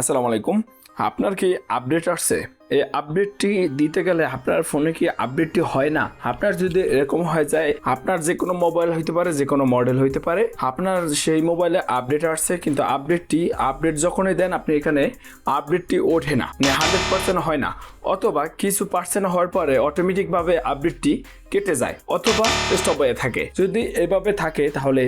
আসসালামু আলাইকুম। আপনার কি আপডেট আসছে? এই আপডেটটি দিতে গেলে আপনার ফোনে কি আপডেটটি হয় না? আপনার যদি এরকম হয়ে যায়, আপনার যে কোনো মোবাইল হইতে পারে যে কোনো মডেল হইতে পারে, আপনার সেই মোবাইলে আপডেট আসছে, কিন্তু আপডেটটি আপডেট যখনই দেন, আপনি এখানে আপডেটটি ওঠে না মানে হান্ড্রেড পার্সেন্ট হয় না। অথবা কিছু পার্সেন্ট হওয়ার পরে অটোমেটিকভাবে আপডেটটি কেটে যায়, অথবা স্টপ হয়ে থাকে। যদি এভাবে থাকে, তাহলে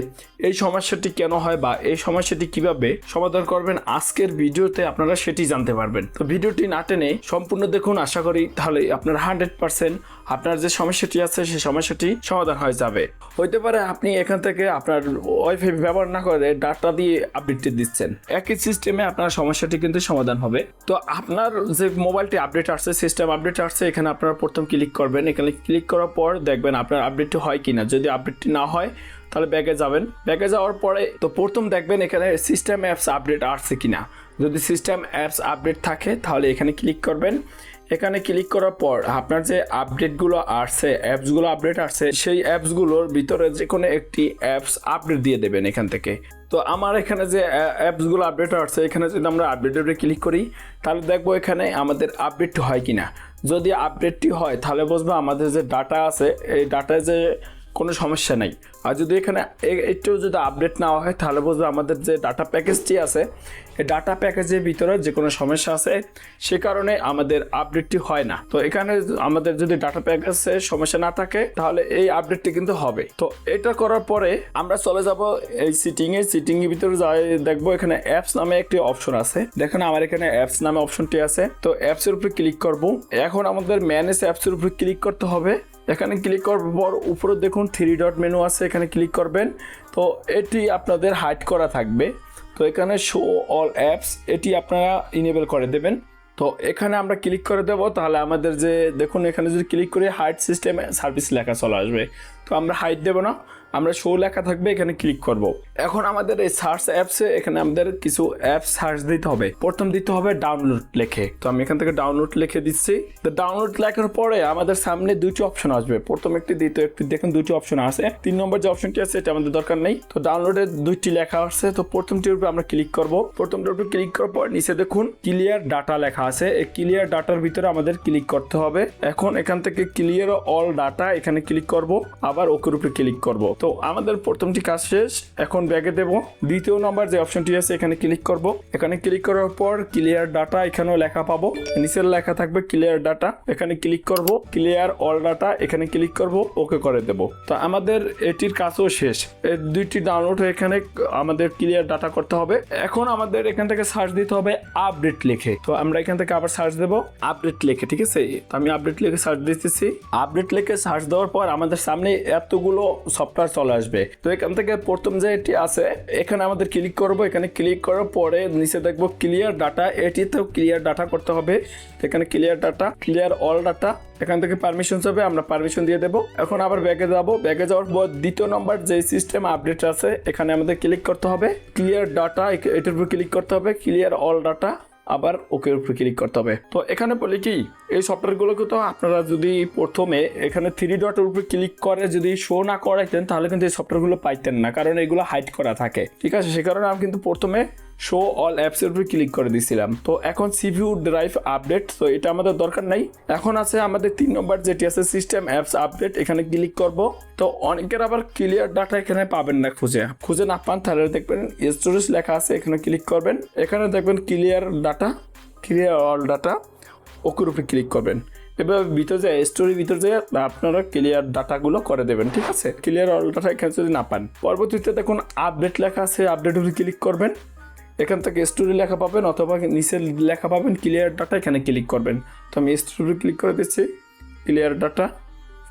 এই সমস্যাটি কেন হয় বা এই সমস্যাটি কীভাবে সমাধান করবেন, আজকের ভিডিওতে আপনারা সেটি জানতে পারবেন। তো ভিডিওটি না টেনে সম্পূর্ণ দেখুন, আশা করি তাহলে আপনার হান্ড্রেড পার্সেন্ট আপনার যে সমস্যাটি আছে, সেই সমস্যাটি সমাধান হয়ে যাবে। হইতে পারে আপনি এখান থেকে আপনার ওয়াইফাই ব্যবহার না করে ডাটা দিয়ে আপডেটটি দিচ্ছেন। একই সিস্টেমে আপনার সমস্যাটি কিন্তু সমাধান হবে। তো আপনার যে মোবাইলটি আপডেট আসছে সিস্টেম আপডেট আসছে, এখানে আপনারা প্রথম ক্লিক করবেন। এখানে ক্লিক করার পর দেখবেন আপনার আপডেটটি হয় কিনা। যদি আপডেটটি না হয়, তাহলে ব্যাগে যাবেন। ব্যাগে যাওয়ার পরে তো প্রথম দেখবেন এখানে সিস্টেম অ্যাপস আপডেট আসছে কিনা। যদি সিস্টেম অ্যাপস আপডেট থাকে, তাহলে এখানে ক্লিক করবেন। এখানে ক্লিক করার পর আপনার যে আপডেটগুলো আসছে, অ্যাপসগুলো আপডেট আসছে, সেই অ্যাপসগুলোর ভিতরে যে কোনো একটি অ্যাপস আপডেট দিয়ে দেবেন এখান থেকে। তো আমার এখানে যে অ্যাপসগুলো আপডেট আসছে, এখানে যদি আমরা আপডেটে ক্লিক করি, তাহলে দেখব এখানে আমাদের আপডেট হয় কিনা। যদি আপডেটটি হয়, তাহলে বুঝব আমাদের যে ডাটা আছে, এই ডাটায় যে কোনো সমস্যা নেই। আর যদি এখানে একটু যদি আপডেট না হয়, তাহলে বুঝব আমাদের যে ডাটা প্যাকেজটি আছে, এই ডাটা প্যাকেজের ভিতরে যে কোনো সমস্যা আছে, সে কারণে আমাদের আপডেটটি হয় না। তো এখানে আমাদের যদি ডাটা প্যাকেজে সমস্যা না থাকে, তাহলে এই আপডেটটি কিন্তু হবে। তো এটা করার পরে আমরা চলে যাব এই সিটিং এ সিটিং এর ভিতরে যাই, দেখব এখানে অ্যাপস নামে একটি অপশন আছে। দেখেন আমার এখানে অ্যাপস নামে অপশনটি আছে। তো অ্যাপস এর উপরে ক্লিক করব। এখন আমাদের ম্যানেজ অ্যাপস এর উপরে ক্লিক করতে হবে। এখানে ক্লিক করার পর উপরে দেখুন থ্রি ডট মেনু আছে, এখানে ক্লিক করবেন। তো এটি আপনাদের হাইড করা থাকবে। তো এখানে শো অল অ্যাপস এটি আপনারা ইনেবল করে দেবেন। তো এখানে আমরা ক্লিক করে দেবো, তাহলে আমাদের যে, দেখুন এখানে যদি ক্লিক করি হাইট সিস্টেম সার্ভিস লেখা চলে আসবে। তো আমরা হাইট দেবো না। আমরা শো লেখা থাকবে, এখানে ক্লিক করব। এখন আমাদের এই সার্চ অ্যাপসে এখানে আমাদের কিছু অ্যাপ সার্চ দিতে হবে। প্রথম দিতে হবে ডাউনলোড লেখে। তো আমি এখান থেকে ডাউনলোড লিখে দিচ্ছি। তো ডাউনলোড লেখার পরে আমাদের সামনে দুটি অপশন আসবে। প্রথম একটি, দ্বিতীয় একটি, দেখেন দুটি অপশন আছে। তিন নম্বর যে অপশনটি আছে এটা আমাদের দরকার নেই। তো ডাউনলোডের দুইটি লেখা আছে। তো প্রথমটির উপরে আমরা ক্লিক করব। প্রথমটির উপরে ক্লিক করার পর নিচে দেখুন ক্লিয়ার ডাটা লেখা আছে। এই ক্লিয়ার ডাটার ভিতরে আমাদের ক্লিক করতে হবে। এখন এখান থেকে ক্লিয়ার অল ডাটা এখানে ক্লিক করব। আবার ওকের উপরে ক্লিক করব। তো আমাদের প্রথমটি কাজ শেষ, এখন ব্যাগে দেব। দ্বিতীয় নাম্বার যে অপশনটি আছে, এখানে ক্লিক করব। এখানে ক্লিক করার পর ক্লিয়ার ডাটা এখানেও লেখা পাবো। নিচের লেখা থাকবে ক্লিয়ার ডাটা এখানে ক্লিক করব। ক্লিয়ার অল ডাটা এখানে ক্লিক করব। ওকে করে দেব। তো আমাদের এটির কাজও শেষ। দুইটি ডাউনলোড এখানে আমাদের ক্লিয়ার ডাটা করতে হবে। এখন আমাদের এখান থেকে সার্চ দিতে হবে আপডেট লিখে। তো আমরা এখান থেকে আবার সার্চ দেব আপডেট লিখে, ঠিক আছে? তো আমি আপডেট লিখে সার্চ দিতেছি। আপডেট লিখে সার্চ দেওয়ার পর আমাদের সামনে এতগুলো সফটওয়্যার চলে আসবে। তো এখান থেকে প্রথম যে এটি আছে, এখানে আমাদের ক্লিক করব। এখানে ক্লিক করার পরে নিচে দেখব ক্লিয়ার ডাটা এটিতেও ক্লিয়ার ডাটা করতে হবে। এখানে clear data clear all data এখান থেকে পারমিশন হবে, আমরা পারমিশন দিয়ে দেবো। এখন আবার ব্যাগে যাব। ব্যাগে যাওয়ার পর দ্বিতীয় নম্বর যে সিস্টেম আপডেট আছে, এখানে আমাদের ক্লিক করতে হবে। ক্লিয়ার ডাটা এটার উপর ক্লিক করতে হবে। ক্লিয়ার অল ডাটা আবার ওকে উপরে ক্লিক করতে হবে। তো এখানে বলি কি, এই সফটওয়্যারগুলোকে তো আপনারা যদি প্রথমে এখানে থ্রি ডটের উপরে ক্লিক করে যদি শো না করাইতেন, তাহলে কিন্তু এই সফটওয়্যারগুলো পাইতেন না, কারণ এগুলো হাইড করা থাকে। ঠিক আছে, সে কারণে আমি কিন্তু প্রথমে শো অল অ্যাপসের উপরে ক্লিক করে দিয়েছিলাম। তো এখন সিভিউ ড্রাইভ আপডেট তো এটা আমাদের দরকার নাই। এখন আছে আমাদের তিন নম্বর যেটি আছে সিস্টেম অ্যাপস আপডেট এখানে ক্লিক করব। তো অনেকের আবার ক্লিয়ার ডাটা এখানে পাবেন না খুঁজে। খুঁজে না পান তাহলে দেখবেন স্টোরেজ লেখা আছে, এখানে ক্লিক করবেন। এখানে দেখবেন clear data clear all data ওকের উপরে ক্লিক করবেন। এবার ভিতরে যে স্টোরি ভিতরে যে আপনারা ক্লিয়ার ডাটাগুলো করে দেবেন, ঠিক আছে? ক্লিয়ার অল ডাটা এখানে যদি না পান। পরবর্তীতে দেখুন আপডেট লেখা আছে আপডেট উপরে ক্লিক করবেন। এখান থেকে স্টোরি লেখা পাবেন অথবা নিচে লেখা পাবেন ক্লিয়ার ডাটা এখানে ক্লিক করবেন। তো আমি স্টোরি ক্লিক করে দিচ্ছি। Clear data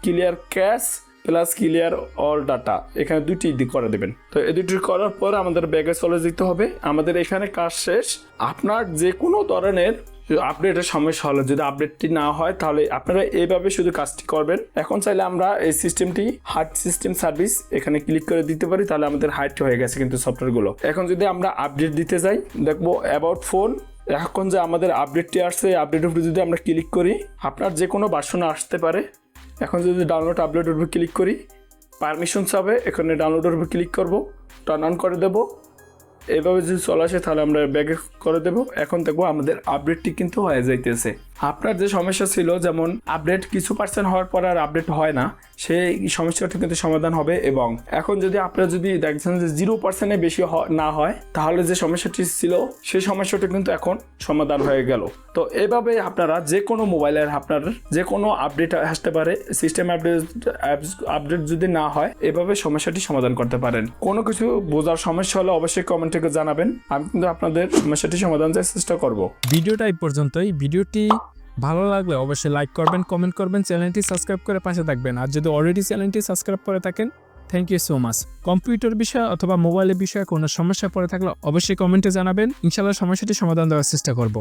clear cache plus clear all data এখানে দুটি করে দেবেন। তো এই দুটি করার পর আমাদের ব্যাগে চলে যেতে হবে। আমাদের এখানে কাজ শেষ। আপনার যে কোনো ধরনের আপডেটের সমস্যা হলো। যদি আপডেটটি না হয়, তাহলে আপনারা এইভাবে শুধু কাজটি করবেন। এখন চাইলে আমরা এই সিস্টেমটি হার্ট সিস্টেম সার্ভিস এখানে ক্লিক করে দিতে পারি, তাহলে আমাদের হাইট হয়ে গেছে কিন্তু সফটওয়্যারগুলো এখন যদি আমরা আপডেট দিতে যাই, দেখব অ্যাবাউট ফোন এখন যে আমাদের আপডেটটি আসছে আপডেটের উপরে যদি আমরা ক্লিক করি, আপনার যে কোনো বাসন আসতে পারে। এখন যদি ডাউনলোড আপলোডের উপর ক্লিক করি পারমিশনস হবে, এখানে ডাউনলোডের উপর ক্লিক করব টার্ন অন করে দেব। এভাবে যদি চলে আসে, তাহলে আমরা ব্যাগে করে দেবো। এখন দেখব আমাদের আপডেটটি কিন্তু হয়ে যাইতেছে। আপনার যে সমস্যা ছিল, যেমন আপডেট কিছু পার্সেন্ট হওয়ার পর আর আপডেট হয় না, সেই সমস্যাটা কিন্তু সমাধান হবে এবং এখন যদি আপনারা যদি দেখছেন যে জিরো পার্সেন্টে বেশি না হয়, তাহলে যে সমস্যাটি ছিল, সেই সমস্যাটি কিন্তু এখন সমাধান হয়ে গেল। তো এভাবে আপনারা যে কোনো মোবাইলের আপনার যে কোনো আপডেট আসতে পারে সিস্টেম আপডেট আপডেট যদি না হয়, এভাবে সমস্যাটি সমাধান করতে পারেন। কোনো কিছু বোঝার সমস্যা হলে অবশ্যই কমেন্টে জানাবেন, আমি কিন্তু আপনাদের সমস্যাটি সমাধান চেষ্টা করব। ভিডিওটা এই পর্যন্তই। ভিডিওটি ভালো লাগলে অবশ্যই লাইক করবেন কমেন্ট করবেন চ্যানেলটি সাবস্ক্রাইব করে পাশে থাকবেন। আর যদি অলরেডি চ্যানেলটি সাবস্ক্রাইব করে থাকেন thank you so much computer বিষয় অথবা মোবাইলের বিষয়ে কোনো সমস্যা পড়ে থাকলে অবশ্যই কমেন্টে জানাবেন। ইনশাল্লাহ সমস্যাটি সমাধান দেওয়ার চেষ্টা করব।